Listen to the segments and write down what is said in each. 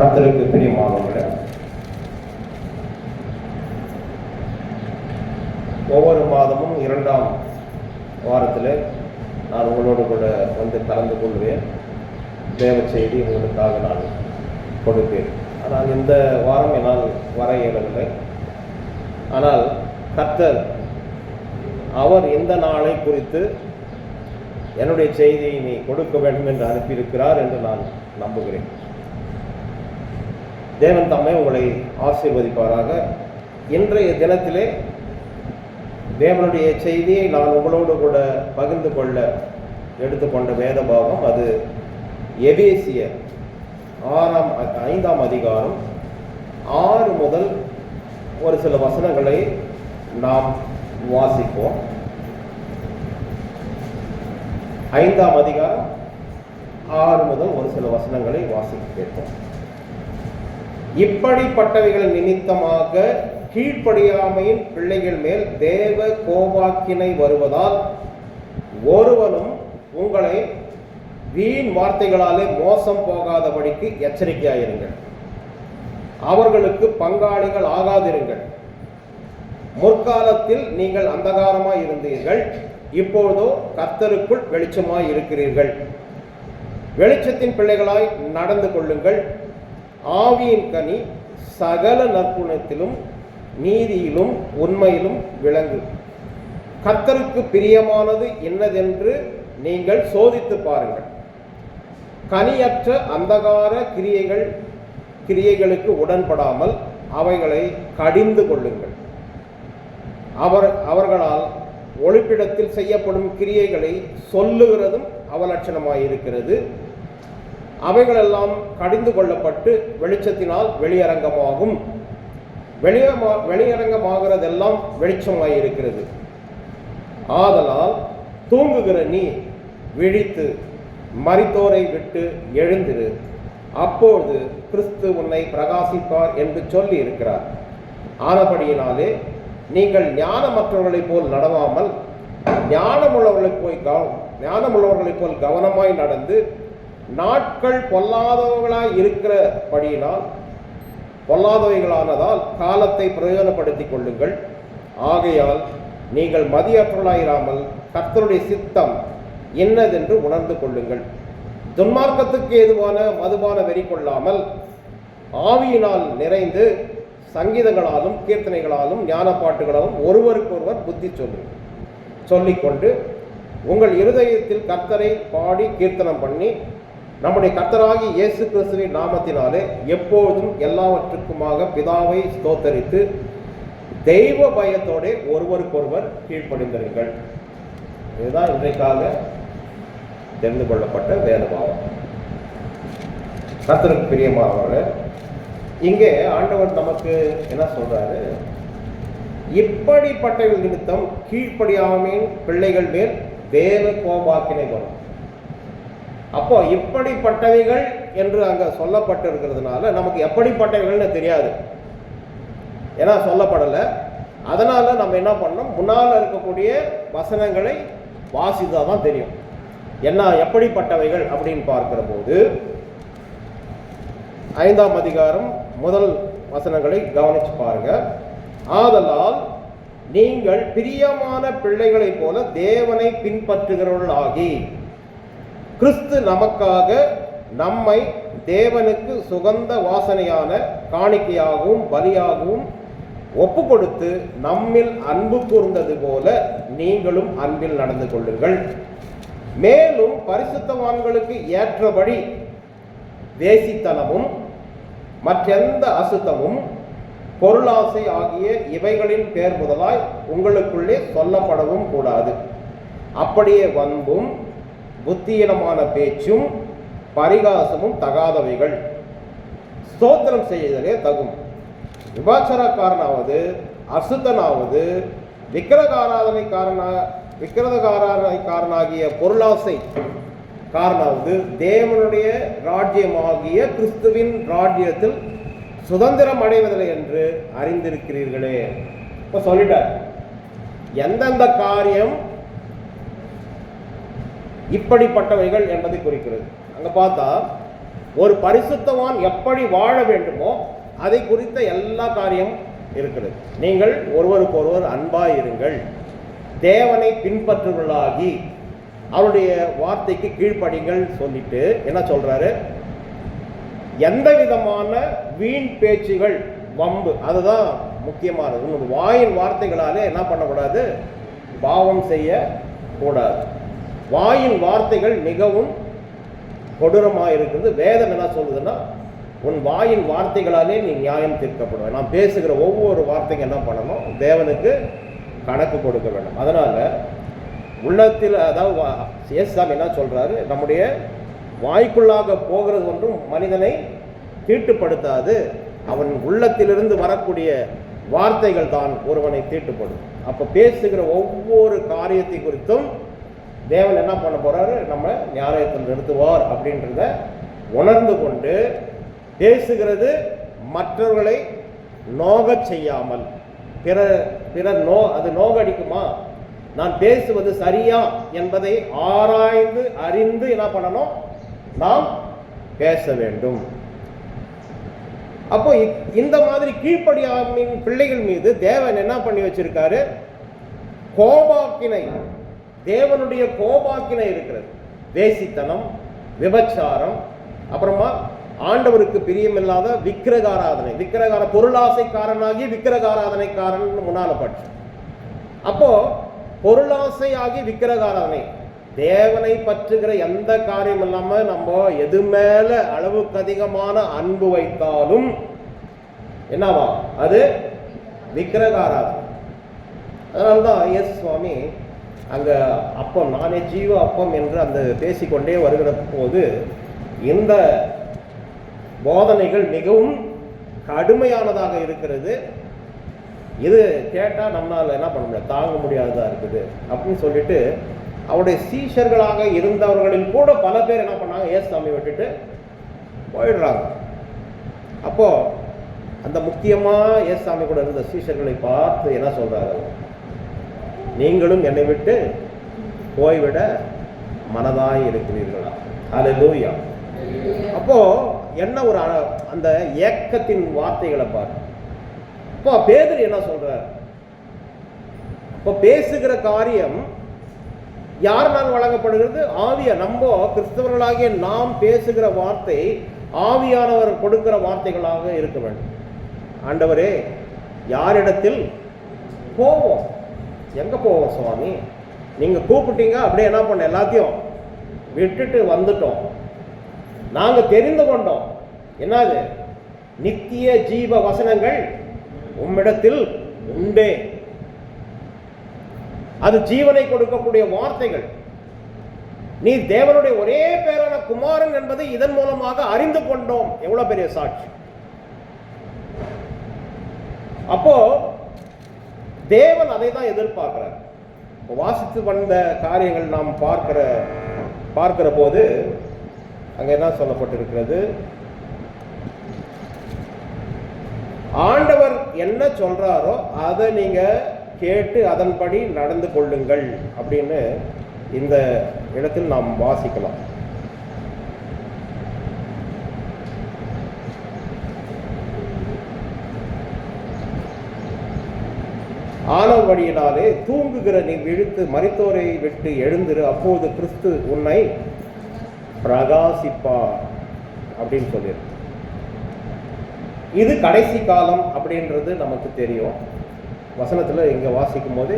கர்த்தருக்கு பிரியமானவர்களே. ஒவ்வொரு மாதமும் இரண்டாம் வாரத்தில் நான் உங்களோடு கூட வந்து கலந்து கொள்வேன். தேவ செய்தி உங்களுக்காக நான் கொடுப்பேன். ஆனால் இந்த வாரம் என்னால் வர இயலவில்லை. ஆனால் கர்த்தர் அவர் எந்த நாளை குறித்து என்னுடைய செய்தியை நீ கொடுக்க வேண்டும் என்று அனுப்பியிருக்கிறார் என்று நான் நம்புகிறேன். தேவன் தம்மை உங்களை ஆசீர்வதிப்பாராக. இன்றைய தினத்திலே தேவனுடைய செய்தியை நான் உங்களோடு கூட பகிர்ந்து கொள்ள எடுத்துக்கொண்ட வேத பாகம் அது எபேசிய ஆறாம் அ- ஐந்தாம் அதிகாரம் ஆறு முதல் ஒரு சில வசனங்களை நாம் வாசிப்போம். ஐந்தாம் அதிகாரம் ஆறு முதல் ஒரு சில வசனங்களை வாசிக்க கேட்போம் இப்படிப்பட்டவைகள் நிமித்தமாக கீழ்ப்படியாமையின் பிள்ளைகள் மேல் தேவ கோபாக்கினை வருவதால் ஒருவனும் உங்களை வீண் வார்த்தைகளாலே மோசம் போகாதபடிக்கு எச்சரிக்கையாயிருங்கள். அவர்களுக்கு பங்காளிகள் ஆகாதிருங்கள். முற்காலத்தில் நீங்கள் அந்தகாரமாய் இருந்தீர்கள். இப்பொழுதோ கர்த்தருக்குள் வெளிச்சமாய் இருக்கிறீர்கள். வெளிச்சத்தின் பிள்ளைகளாய் நடந்து கொள்ளுங்கள். ஆவியின் கனி சகல நற்குணத்திலும் நீதியிலும் உண்மையிலும் விளங்கு. கர்த்தருக்கு பிரியமானது என்னதென்று நீங்கள் சோதித்து பாருங்கள். கனியற்ற அந்தகார கிரியைகள் கிரியைகளுக்கு உடன்படாமல் அவைகளை கடிந்து கொள்ளுங்கள். அவர் அவர்களால் ஒளிப்பிடத்தில் செய்யப்படும் கிரியைகளை சொல்லுகிறதும் அவலட்சணமாயிருக்கிறது. அவைகளெல்லாம் கடிந்து கொள்ளப்பட்டு வெளிச்சத்தினால் வெளியரங்கமாகும். வெளியமா வெளியரங்கமாகிறதெல்லாம் வெளிச்சமாயிருக்கிறது. ஆதலால் தூங்குகிற நீ விழித்து மறித்தோரை விட்டு எழுந்திரு. அப்பொழுது கிறிஸ்து உன்னை பிரகாசிப்பார் என்று சொல்லி இருக்கிறார் ஆனபடியினாலே நீங்கள் ஞானமற்றவர்களைப் போல் நடவாமல் ஞானமுள்ளவர்களைப் போய் கவ ஞானமுள்ளவர்களைப் போல் கவனமாய் நடந்து நாட்கள் பொல்லாதவர்களாய் இருக்கிறபடியினால் பொல்லாதவைகளானதால் காலத்தை பிரயோஜனப்படுத்திக் கொள்ளுங்கள். ஆகையால் நீங்கள் மதியற்றலாயிராமல் கர்த்தருடைய சித்தம் என்னதென்று உணர்ந்து கொள்ளுங்கள். துன்மார்க்கத்துக்கு ஏதுவான மதுபான வெறி கொள்ளாமல் ஆவியினால் நிறைந்து சங்கீதங்களாலும் கீர்த்தனைகளாலும் ஞான பாட்டுகளாலும் ஒருவருக்கொருவர் புத்தி சொல்லுங்கள் சொல்லிக்கொண்டு உங்கள் இருதயத்தில் கர்த்தரை பாடி கீர்த்தனம் பண்ணி நம்முடைய கர்த்தராகி இயேசு கிறிஸ்துவின் நாமத்தினாலே எப்பொழுதும் எல்லாவற்றுக்குமாக பிதாவை ஸ்தோத்தரித்து தெய்வ பயத்தோட ஒருவருக்கொருவர் கீழ்ப்படிந்திருங்கள். இதுதான் இன்றைக்காக தெரிந்து கொள்ளப்பட்ட வேதபாவம். கர்த்தருக்கு பிரியமானவர்களே இங்கே ஆண்டவர் நமக்கு என்ன சொல்றாரு? இப்படிப்பட்டவர்கள் நிமித்தம் கீழ்ப்படியாமையின் பிள்ளைகள் மேல் தேவ கோபாக்கினை வரும் அப்போ இப்படிப்பட்டவைகள் என்று அங்க சொல்லப்பட்டிருக்கிறதுனால நமக்கு எப்படிப்பட்டவைகள்னு தெரியாது. ஏன்னா சொல்லப்படலை. அதனால நம்ம என்ன பண்ணோம் முன்னால் இருக்கக்கூடிய வசனங்களை வாசித்தா தான் தெரியும். என்ன எப்படிப்பட்டவைகள் அப்படின்னு பார்க்கிற போது ஐந்தாம் அதிகாரம் முதல் வசனங்களை கவனிச்சு பாருங்க. ஆதலால் நீங்கள் பிரியமான பிள்ளைகளைப் போல தேவனை பின்பற்றுகிறவர்கள் ஆகி கிறிஸ்து நமக்காக நம்மை தேவனுக்கு சுகந்த வாசனையான காணிக்கையாகவும் பலியாகவும் ஒப்பு கொடுத்து நம்மில் அன்பு கூர்ந்தது போல நீங்களும் அன்பில் நடந்து கொள்ளுங்கள். மேலும் பரிசுத்தவான்களுக்கு ஏற்றபடி வேசித்தனமும் மற்றெந்த அசுத்தமும் பொருளாசை ஆகிய இவைகளின் பேர் முதலாய் உங்களுக்குள்ளே சொல்லப்படவும் கூடாது. அப்படியே வன்பும் புத்தியீனமான பேச்சும் பரிகாசமும் தகாதவைகள். ஸ்தோத்திரம் செய்தலே தகும். விபாச்சாரக்காரனாவது அசுத்தனாவது விக்கிரகாராதனைக்காரன விக்கிரதகாராதனைக்காரனாகிய பொருளாசை காரணாவது தேவனுடைய ராஜ்யமாகிய கிறிஸ்துவின் ராஜ்யத்தில் சுதந்திரம் அடைவதில்லை என்று அறிந்திருக்கிறீர்களே. இப்போ சொல்லிட்டார். எந்தெந்த காரியம் இப்படிப்பட்டவைகள் என்பதை குறிக்கிறது. அங்கே பார்த்தா ஒரு பரிசுத்தவான் எப்படி வாழ வேண்டுமோ அதை குறித்த எல்லா காரியம் இருக்கிறது. நீங்கள் ஒருவருக்கு ஒருவர் அன்பாய் இருங்கள் தேவனை பின்பற்றுவர்களாகி அவருடைய வார்த்தைக்கு கீழ்ப்படிங்கள் சொல்லிட்டு என்ன சொல்கிறாரு எந்த விதமான வீண் பேச்சுகள் வம்பு அதுதான் முக்கியமானது. உங்கள் வாயின் வார்த்தைகளாலே என்ன பண்ணக்கூடாது? பாவம் செய்யக்கூடாது. வாயின் வார்த்தைகள் மிகவும் கொடூரமாக இருக்குது வேதம் என்ன சொல்லுதுன்னா உன் வாயின் வார்த்தைகளாலே நீ நியாயம் தீர்க்கப்படுவேன் நான் பேசுகிற ஒவ்வொரு வார்த்தைக்கு என்ன பண்ணணும்? தேவனுக்கு கணக்கு கொடுக்க வேண்டும். அதனால் உள்ளத்தில் அதாவது வா- இயேசுசாமி என்ன சொல்கிறாரு நம்முடைய வாய்க்குள்ளாக போகிறது ஒன்றும் மனிதனை தீட்டுப்படுத்தாது. அவன் உள்ளத்திலிருந்து வரக்கூடிய வார்த்தைகள் தான் ஒருவனை தீட்டுப்படும் அப்போ பேசுகிற ஒவ்வொரு காரியத்தை குறித்தும் தேவன் என்ன பண்ண போகிறாரு நம்ம நியாயத்தில் நிறுத்துவார் அப்படின்றத உணர்ந்து கொண்டு பேசுகிறது மற்றவர்களை நோக செய்யாமல். பிற பிறர் நோ அது நோகடிக்குமா? நான் பேசுவது சரியா என்பதை ஆராய்ந்து அறிந்து என்ன பண்ணணும்? நாம் பேச வேண்டும். அப்போ இந்த மாதிரி கீழ்ப்படியாமின் பிள்ளைகள் மீது தேவன் என்ன பண்ணி வச்சிருக்காரு? கோபாக்கினை தேவனுடைய கோபாக்கினை இருக்கிறது. வேசித்தனம் விபச்சாரம் அப்புறமா ஆண்டவருக்கு பிரியமில்லாத விக்கிரகாராதனை. விக்கிரகார பொருளாசைக்காரனாகி விக்கிரகாராதனைக்காரன் முன்னால பட்சம் அப்போ பொருளாசையாகி விக்கிரகாராதனை. தேவனை பற்றுகிற எந்த காரியம் இல்லாம நம்ம எது மேல அளவுக்கு அதிகமான அன்பு வைத்தாலும் என்னவா? அது விக்கிரகாராதனை. அதனால்தான் எஸ் சுவாமி அந்த அப்பம் நானே ஜீவ அப்பம் என்று அந்த பேசிக்கொண்டே வருகிற போது இந்த போதனைகள் மிகவும் கடுமையானதாக இருக்கிறது. இது கேட்டால் நம்மளால் என்ன பண்ண முடியாது தாங்க முடியாததாக இருக்குது. அப்படின்னு சொல்லிட்டு அவருடைய சீஷர்களாக இருந்தவர்களில் கூட பல பேர் என்ன பண்ணாங்க? ஏசாமி விட்டுட்டு போயிடுறாங்க. அப்போது அந்த முக்கியமா ஏசாமி கூட இருந்த சீஷர்களை பார்த்து என்ன சொல்கிறாரு நீங்களும் என்னை விட்டு போய்விட மனதாய் இருக்கிறீர்களா? அல்லேலூயா அப்போ என்ன ஒரு அந்த ஏக்கத்தின் வார்த்தைகளை பாரு. அப்போ பேதர் என்ன சொல்றார்? அப்போ பேசுகிற காரியம் யாருனால் வழங்கப்படுகிறது? ஆவியா. நம்ம கிறிஸ்தவர்களாகிய நாம் பேசுகிற வார்த்தை ஆவியானவர் கொடுக்கிற வார்த்தைகளாக இருக்க வேண்டும். ஆண்டவரே யாரிடத்தில் போவோம்? எங்கே போவோம் சுவாமி? நீங்கள் கூப்பிட்டீங்க அப்படியே என்ன பண்ண எல்லாத்தையும் விட்டுட்டு வந்துட்டோம். நாங்கள் தெரிந்து கொண்டோம். என்னது? நித்திய ஜீவ வசனங்கள் உம்மிடத்தில் உண்டே. அது ஜீவனை கொடுக்கக்கூடிய வார்த்தைகள். நீ தேவனுடைய ஒரே பேரான குமாரன் என்பதை இதன் மூலமாக அறிந்து கொண்டோம். எவ்வளவு பெரிய சாட்சி. அப்போ தேவன் அதை தான் எதிர்பார்க்கிறார் வாசித்து வந்த காரியங்கள் நாம் பார்க்கிற பார்க்கிற போது அங்கே என்ன சொல்லப்பட்டிருக்கிறது? ஆண்டவர் என்ன சொல்றாரோ அதை நீங்க கேட்டு அதன்படி நடந்து கொள்ளுங்கள் அப்படின்னு இந்த இடத்தில் நாம் வாசிக்கலாம். வழியினாலே தூங்குகிற நீ விழுத்து மரித்தோரை விட்டு எழுந்திரு அப்போது கிறிஸ்து உன்னை பிரகாசிப்பா அப்படின்னு சொல்லியிருக்கு. இது கடைசி காலம் அப்படின்றது நமக்கு தெரியும். வசனத்தில் இங்கே வாசிக்கும் போது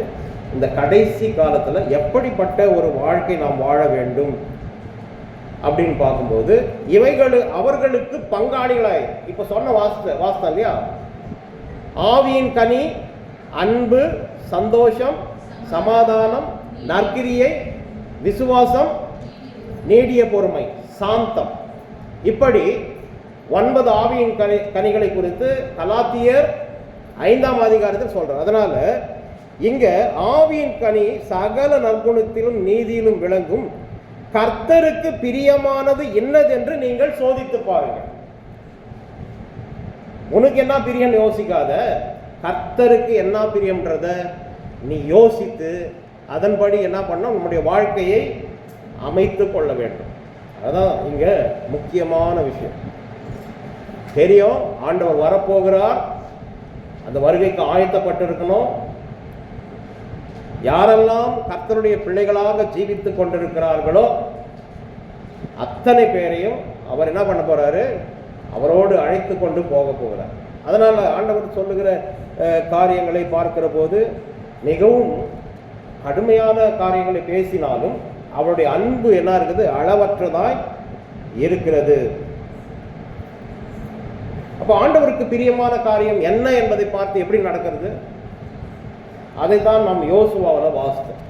இந்த கடைசி காலத்தில் எப்படிப்பட்ட ஒரு வாழ்க்கை நாம் வாழ வேண்டும் அப்படின்னு பார்க்கும்போது இவைகள் அவர்களுக்கு பங்காளிகளாய் இப்போ சொன்ன வாஸ்த வாஸ்தம் இல்லையா? ஆவியின் கனி அன்பு சந்தோஷம் சமாதானம் நற்கிரியை விசுவாசம் நீடிய பொறுமை சாந்தம். இப்படி ஒன்பது ஆவியின் கனி கனிகளை குறித்து கலாத்தியர் ஐந்தாம் அதிகாரத்தில் சொல்கிறார் அதனால் இங்கே ஆவியின் கனி சகல நற்குணத்திலும் நீதியிலும் விளங்கும். கர்த்தருக்கு பிரியமானது என்னதென்று நீங்கள் சோதித்து பாருங்கள். உனக்கு என்ன பிரியன்னு யோசிக்காத. கர்த்தருக்கு என்ன பிரியம்ன்றத நீ யோசித்து அதன்படி என்ன பண்ண நம்முடைய வாழ்க்கையை அமைத்து கொள்ள வேண்டும். அதுதான் இங்கே முக்கியமான விஷயம். தெரியும் ஆண்டவர் வரப்போகிறார். அந்த வருகைக்கு ஆயத்தப்பட்டிருக்கணும். யாரெல்லாம் கர்த்தருடைய பிள்ளைகளாக ஜீவித்துக் கொண்டிருக்கிறார்களோ அத்தனை பேரையும் அவர் என்ன பண்ண போறாரு? அவரோடு அழைத்து கொண்டு போக போகிறார். அதனால ஆண்டவர் சொல்லுகிற காரியங்களை பார்க்கிற போது மிகவும் கடுமையான காரியங்களை பேசினாலும் அவருடைய அன்பு என்ன இருக்குது? அளவற்றதாய் இருக்கிறது. அப்போ ஆண்டவருக்கு பிரியமான காரியம் என்ன என்பதை பார்த்து எப்படி நடக்கிறது? அதைத்தான் நாம் யோசுவாவில் வாசித்தோம்.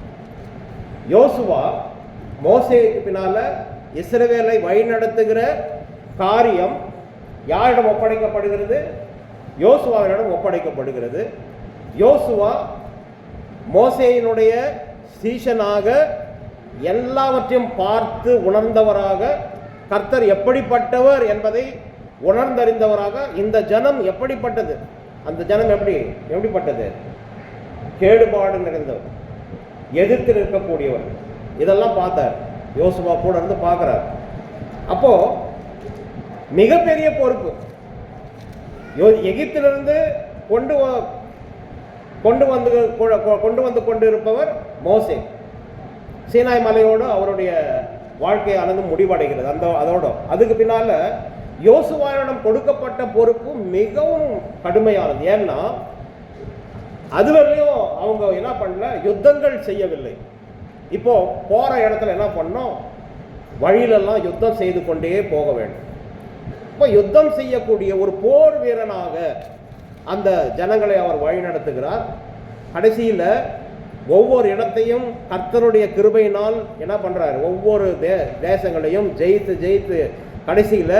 யோசுவா மோசேக்கு பின்னால் இஸ்ரவேலை வழிநடத்துகிற காரியம் யாரிடம் ஒப்படைக்கப்படுகிறது? யோசுவாவிடம் ஒப்படைக்கப்படுகிறது. யோசுவா மோசேயினுடைய சீஷனாக எல்லாவற்றையும் பார்த்து உணர்ந்தவராக கர்த்தர் எப்படிப்பட்டவர் என்பதை உணர்ந்தறிந்தவராக இந்த ஜனம் எப்படிப்பட்டது? அந்த ஜனம் எப்படி? எப்படிப்பட்டது? கேடுபாடு நிறைந்தவர் எதிர்த்து நிற்கக்கூடியவர். இதெல்லாம் பார்த்தார். யோசுவா கூட இருந்து பார்க்குறார். அப்போ மிகப்பெரிய பொறுப்பு. யோ எகிப்திலிருந்து கொண்டு வ- கொண்டு வந்து கொ- கொ- கொண்டு வந்து கொண்டு இருப்பவர் மோசே. சீனாய் மலையோடு அவருடைய வாழ்க்கை அளந்து முடிவடைகிறது. அந்த அதோட. அதுக்கு பின்னால யோசுவாரிடம் கொடுக்கப்பட்ட பொறுப்பு மிகவும் கடுமையானது. ஏன்னா அதுவரையும் அவங்க என்ன பண்ணல? யுத்தங்கள் செய்யவில்லை. இப்போ போற இடத்துல என்ன பண்ணோம்? வழியிலெல்லாம் யுத்தம் செய்து கொண்டே போக வேண்டும். அப்போ யுத்தம் செய்யக்கூடிய ஒரு போர் வீரனாக அந்த ஜனங்களை அவர் வழிநடத்துகிறார். கடைசியில் ஒவ்வொரு இடத்தையும் கர்த்தருடைய கிருபையினால் என்ன பண்ணுறாரு ஒவ்வொரு தே தேசங்களையும் ஜெயித்து ஜெயித்து கடைசியில்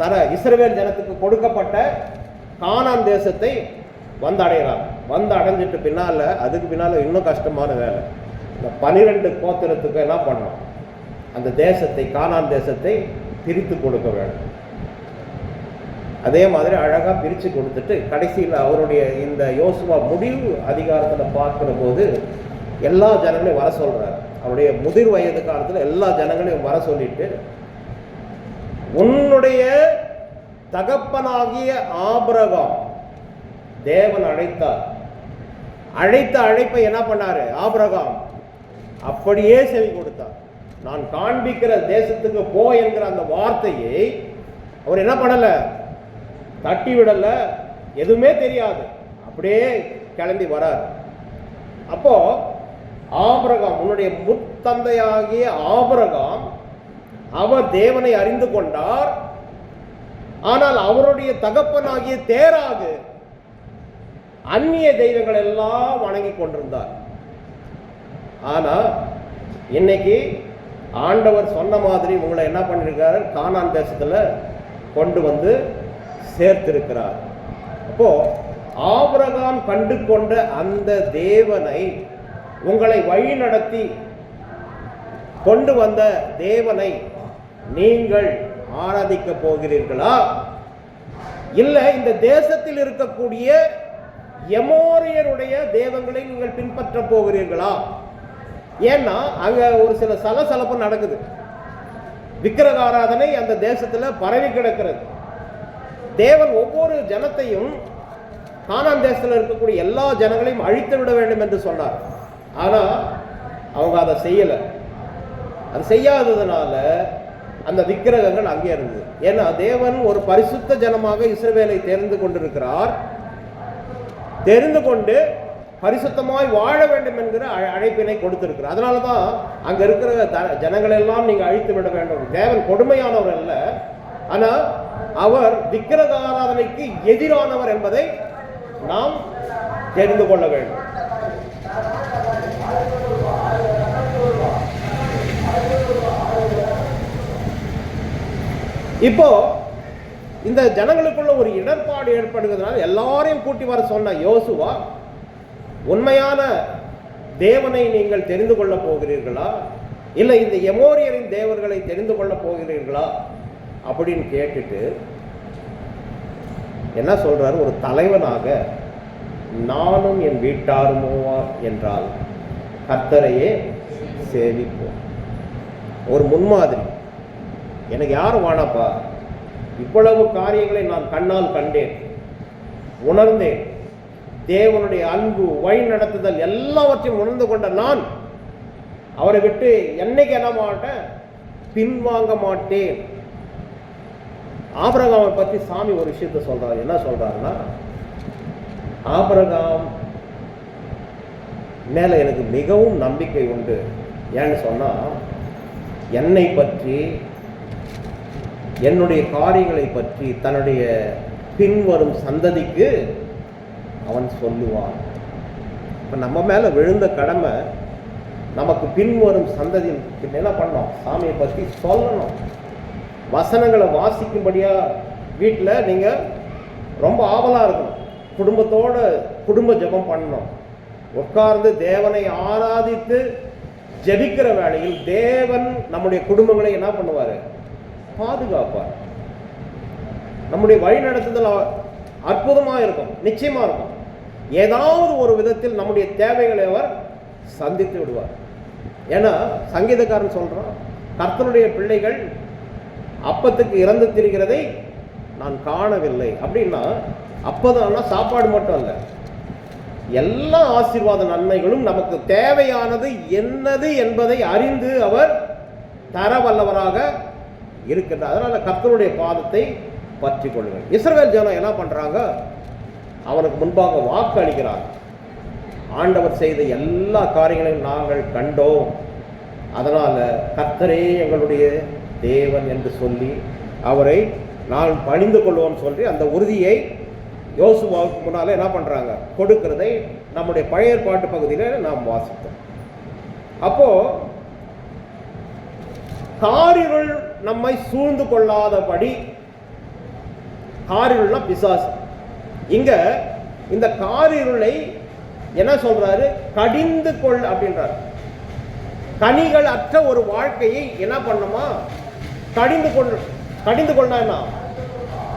தர இஸ்ரவேல் ஜனத்துக்கு கொடுக்கப்பட்ட கானான் தேசத்தை வந்து அடைகிறார் வந்து அடைஞ்சிட்டு பின்னால் அதுக்கு பின்னால் இன்னும் கஷ்டமான வேலை. இந்த பனிரெண்டு கோத்திரத்துக்கு என்ன பண்ணணும்? அந்த தேசத்தை கானான் தேசத்தை பிரித்து கொடுக்க வேண்டும். அதே மாதிரி அழகாக பிரித்து கொடுத்துட்டு கடைசியில் அவருடைய இந்த யோசுவா முடிவு அதிகாரத்தில் பார்க்கிற போது எல்லா ஜனங்களையும் வர சொல்கிறார் அவருடைய முதிர் வயது காலத்தில் எல்லா ஜனங்களையும் வர சொல்லிட்டு உன்னுடைய தகப்பனாகிய ஆபரகம் தேவன் அழைத்தார். அழைத்த அழைப்பை என்ன பண்ணார்? ஆபரகாம் அப்படியே செவி கொடுத்தார். நான் காண்பிக்கிற தேசத்துக்கு போ என்கிற அந்த வார்த்தையை அவர் என்ன பண்ணலை? தட்டி விடலை. எதுவுமே தெரியாது. அப்படியே கிளம்பி வரார். அப்போ ஆபரகம் உன்னுடைய முத்தந்தையாகிய ஆபரகாம் அவர் தேவனை அறிந்து கொண்டார். ஆனால் அவருடைய தகப்பனாகிய தேராகு அந்நிய தெய்வங்கள் எல்லாம் வணங்கி கொண்டிருந்தார். ஆனா இன்னைக்கு ஆண்டவர் சொன்ன மாதிரி உங்களை என்ன பண்ணிருக்காரு? காணான் தேசத்துல கொண்டு வந்து சேர்த்திருக்கிறார். அப்போ ஆபரகாம் கண்டு கொண்ட அந்த தேவனை உங்களை வழி நடத்தி கொண்டு வந்த தேவனை நீங்கள் ஆராதிக்க போகிறீர்களா? இல்லை இந்த தேசத்தில் இருக்கக்கூடிய எமோரியருடைய தெய்வங்களை நீங்கள் பின்பற்ற போகிறீர்களா? ஏன்னா அங்க ஒரு சில சலசலப்பு நடக்குது. விக்கிரக ஆராதனை அந்த தேசத்தில் பரவி கிடக்கிறது. தேவன் ஒவ்வொரு ஜனத்தையும் கானான் தேசத்தில் இருக்கக்கூடிய எல்லா ஜனங்களையும் அழித்து விட வேண்டும் என்று சொன்னார். ஆனால் அவங்க அதை செய்யலை. அது செய்யாததுனால அந்த விக்கிரகங்கள் அங்கே இருந்தது. ஏன்னா தேவன் ஒரு பரிசுத்த ஜனமாக இஸ்ரவேலை தெரிந்து கொண்டிருக்கிறார். தெரிந்து கொண்டு பரிசுத்தமாய் வாழ வேண்டும் என்கிற அழ- அழைப்பினை கொடுத்திருக்கிறார். அதனால தான் அங்கே இருக்கிற த- நீங்கள் அழித்து விட வேண்டும். தேவன் கொடுமையானவர் அல்ல. ஆனால் அவர் விக்கிரதாராதனைக்கு எதிரானவர் என்பதை நாம் தெரிந்து கொள்ள வேண்டும். இப்போ இந்த ஜனங்களுக்குள்ள ஒரு இடர்பாடு ஏற்படுகிறதுனால எல்லாரையும் கூட்டி வர சொன்ன யோசுவா உண்மையான தேவனை நீங்கள் தெரிந்து கொள்ள போகிறீர்களா? இல்லை இந்த எமோரியரின் தேவர்களை தெரிந்து கொள்ள போகிறீர்களா? அப்படின்னு கேட்டுட்டு என்ன சொல்கிறாரு ஒரு தலைவனாக நானும் என் வீட்டாருமோவா என்றால் கர்த்தரையே சேவிப்போம். ஒரு முன்மாதிரி. எனக்கு யாரும் வேணாப்பா? இவ்வளவு காரியங்களை நான் கண்ணால் கண்டேன் உணர்ந்தேன். தேவனுடைய அன்பு வழி நடத்துதல் எல்லாவற்றையும் உணர்ந்து கொண்ட நான் அவரை விட்டு என்னைக்கு என்ன மாட்டேன்? பின்வாங்க மாட்டேன். ஆபரகாமை பற்றி சாமி ஒரு விஷயத்த சொல்கிறார் என்ன சொல்கிறாருன்னா ஆபரகாம் மேலே எனக்கு மிகவும் நம்பிக்கை உண்டு. ஏன்னு சொன்னால் என்னை பற்றி என்னுடைய காரியங்களை பற்றி தன்னுடைய பின்வரும் சந்ததிக்கு அவன் சொல்லுவான். இப்போ நம்ம மேலே விழுந்த கடமை நமக்கு பின்வரும் சந்ததி என்ன பண்ணோம் சாமியை பற்றி சொல்லணும். வசனங்களை வாசிக்கும்படியாக வீட்டில் நீங்கள் ரொம்ப ஆவலாக இருக்கணும். குடும்பத்தோட குடும்ப ஜெபம் பண்ணணும். உட்கார்ந்து தேவனை ஆராதித்து ஜெபிக்கிற வேளையில் தேவன் நம்முடைய குடும்பங்களை என்ன பண்ணுவார்? பாதுகாப்பார். நம்முடைய வழி நடத்துதல் அற்புதமாக இருக்கும் நிச்சயமாக இருக்கும். ஏதாவது ஒரு விதத்தில் நம்முடைய தேவைகளை அவர் சந்தித்து விடுவார். ஏன்னா சங்கீதக்காரன் சொல்கிறான் கர்த்தனுடைய பிள்ளைகள் அப்பத்துக்கு இறந்து திரிகிறதை நான் காணவில்லை. அப்படின்னா அப்பதானா சாப்பாடு மட்டும் அல்ல. எல்லா ஆசீர்வாத நன்மைகளும் நமக்கு தேவையானது என்னது என்பதை அறிந்து அவர் தர வல்லவராக இருக்கின்றார். அதனால் கர்த்தருடைய பாதத்தை பற்றி கொள்ளுங்கள். இஸ்ரவேல் ஜனம் என்ன பண்ணுறாங்க அவனுக்கு முன்பாக வாக்கு அளிக்கிறார் ஆண்டவர் செய்த எல்லா காரியங்களையும் நாங்கள் கண்டோம். அதனால் கர்த்தரே எங்களுடைய தேவன் என்று சொல்லி அவரை நான் பணிந்து கொள்வோம் சொல்லி அந்த உறுதியை யோசுவாவுக்கு முன்னால என்ன பண்றாங்க? கொடுக்கிறதை நம்முடைய பழைய பாட்டு பகுதியில் நாம் வாசித்தோம். அப்போ காரிருள் நம்மை சூழ்ந்து கொள்ளாதபடி காரிருள்னா பிசாசு. இங்க இந்த காரிருளை என்ன சொல்றாரு? கடிந்து கொள் அப்படின்றார். கனிகள் அற்ற ஒரு வாழ்க்கையை என்ன பண்ணுமா? கடிந்து கொள் கடிந்து கொண்டா என்ன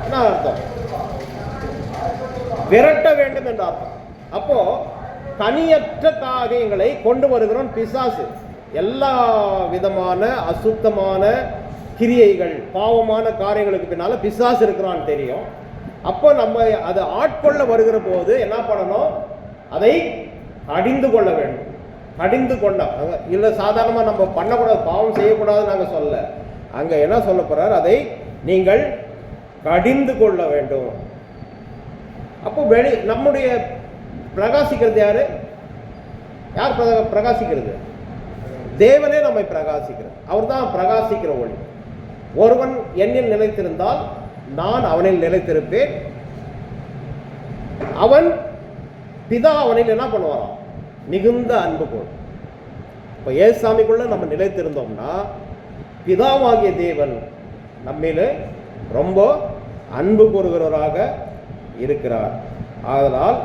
என்ன அர்த்தம்? விரட்ட வேண்டும் என்ற அர்த்தம். அப்போ தனியற்ற காரியங்களை கொண்டு வருகிறோம் பிசாசு. எல்லா விதமான அசுத்தமான கிரியைகள் பாவமான காரியங்களுக்கு பின்னால பிசாசு இருக்கிறான்னு தெரியும். அப்போ நம்ம அதை ஆட்கொள்ள வருகிற போது என்ன பண்ணணும்? அதை கடிந்து கொள்ள வேண்டும். கடிந்து கொண்டா இல்லை சாதாரணமாக நம்ம பண்ணக்கூடாது பாவம் செய்யக்கூடாதுன்னு நாங்கள் சொல்ல அங்கே என்ன சொல்ல போறார்? அதை நீங்கள் கடிந்து கொள்ள வேண்டும். அப்போ வெளி நம்முடைய பிரகாசிக்கிறது யாரு? யார் பிரகா- பிரகாசிக்கிறது? தேவனே நம்மை பிரகாசிக்கிறது அவர் தான் பிரகாசிக்கிற ஒளி. ஒருவன் என்னில் நிலைத்திருந்தால் நான் அவனில் நிலைத்திருப்பேன். அவன் பிதா அவனில் என்ன பண்ணுவாராம்? மிகுந்த அன்பு போல் இப்போ ஏசாமிக்குள்ளே நம்ம நிலைத்திருந்தோம்னா பிதாவாகிய தேவன் நம்மில ரொம்ப அன்பு கூறுகிறவராக இருக்கிறார். ஆதலால்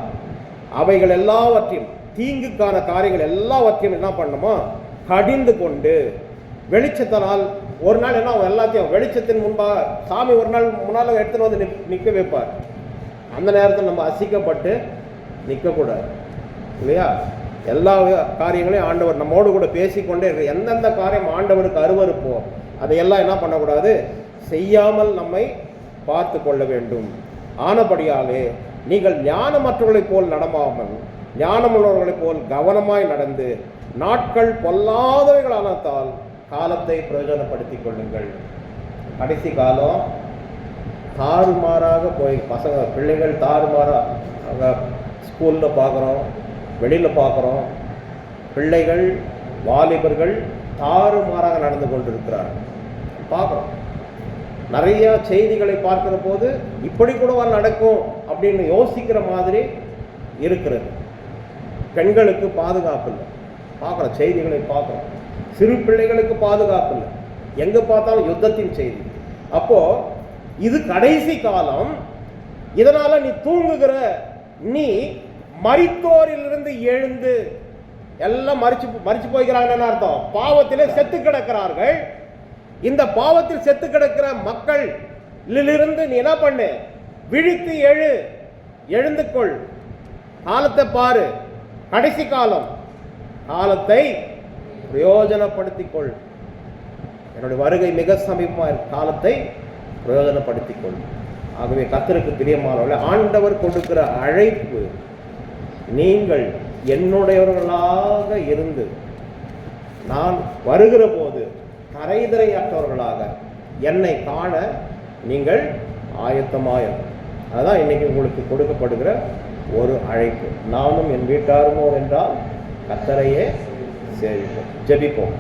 அவைகள் எல்லாவற்றையும் தீங்குக்கான காரியங்கள் எல்லாவற்றையும் என்ன பண்ணுமா கடிந்து கொண்டு வெளிச்சத்தினால் ஒரு நாள் என்ன எல்லாத்தையும் வெளிச்சத்தின் முன்பாக சாமி ஒரு நாள் முன்னால் எடுத்துகிட்டு வந்து நிப்- நிற்க வைப்பார். அந்த நேரத்தில் நம்ம அசிக்கப்பட்டு நிற்கக்கூடாது இல்லையா? எல்லா காரியங்களையும் ஆண்டவர் நம்மோடு கூட பேசிக்கொண்டே இருக்கு எந்தெந்த காரியம் ஆண்டவருக்கு அருவறுப்போ அதையெல்லாம் என்ன பண்ணக்கூடாது? செய்யாமல் நம்மை பார்த்து கொள்ள வேண்டும். ஆனபடியாலே நீங்கள் ஞானமற்றவர்களைப் போல் நடமாமல் ஞானமுள்ளவர்களைப் போல் கவனமாய் நடந்து நாட்கள் பொல்லாதவைகளானத்தால் காலத்தை பிரயோஜனப்படுத்திக் கொள்ளுங்கள். கடைசி காலம் தாறுமாறாக போய் பசங்க பிள்ளைகள் தாறுமாறாக ஸ்கூலில் பார்க்குறோம் வெளியில் பார்க்குறோம். பிள்ளைகள் வாலிபர்கள் தாறுமாறாக நடந்து கொண்டிருக்கிறார்கள். பார்க்குறோம். நிறைய செய்திகளை பார்க்குற போது இப்படி கூடவா நடக்கும் அப்படின்னு யோசிக்கிற மாதிரி இருக்கிறது. பெண்களுக்கு பாதுகாப்பு இல்லை. பார்க்குறோம் செய்திகளை பார்க்குறோம். சிறு பிள்ளைகளுக்கு பாதுகாப்பு இல்லை. எங்கே பார்த்தாலும் யுத்தத்தின் செய்தி. அப்போது இது கடைசி காலம். இதனால் நீ தூங்குகிற நீ மரித்தோரிலிருந்து எழுந்து எல்லாம் மறிச்சு மறிச்சு போய்கிறாங்கன்னு அர்த்தம்? பாவத்திலே செத்து கிடக்கிறார்கள். இந்த பாவத்தில் செத்து கிடக்கிற மக்கள் இருந்து நீ என்ன பண்ணு? விழித்து எழு எழுந்து கொள் காலத்தை பாரு. கடைசி காலம். காலத்தை பிரயோஜனப்படுத்திக் கொள் என்னுடைய வருகை மிக சமீபமாக காலத்தை பிரயோஜனப்படுத்திக் கொள் ஆகவே கத்தருக்கு பிரியமானவர்கள் ஆண்டவர் கொடுக்கிற அழைப்பு நீங்கள் என்னுடையவர்களாக இருந்து நான் வருகிற போது கரைதிரையற்றவர்களாக என்னை காண நீங்கள் ஆயத்தமாக அதுதான் இன்னைக்கு உங்களுக்கு கொடுக்கப்படுகிற ஒரு அழைப்பு. நானும் என் வீட்டாருமோ என்றால் கத்தரையே சேவிப்போம். ஜபிப்போம்.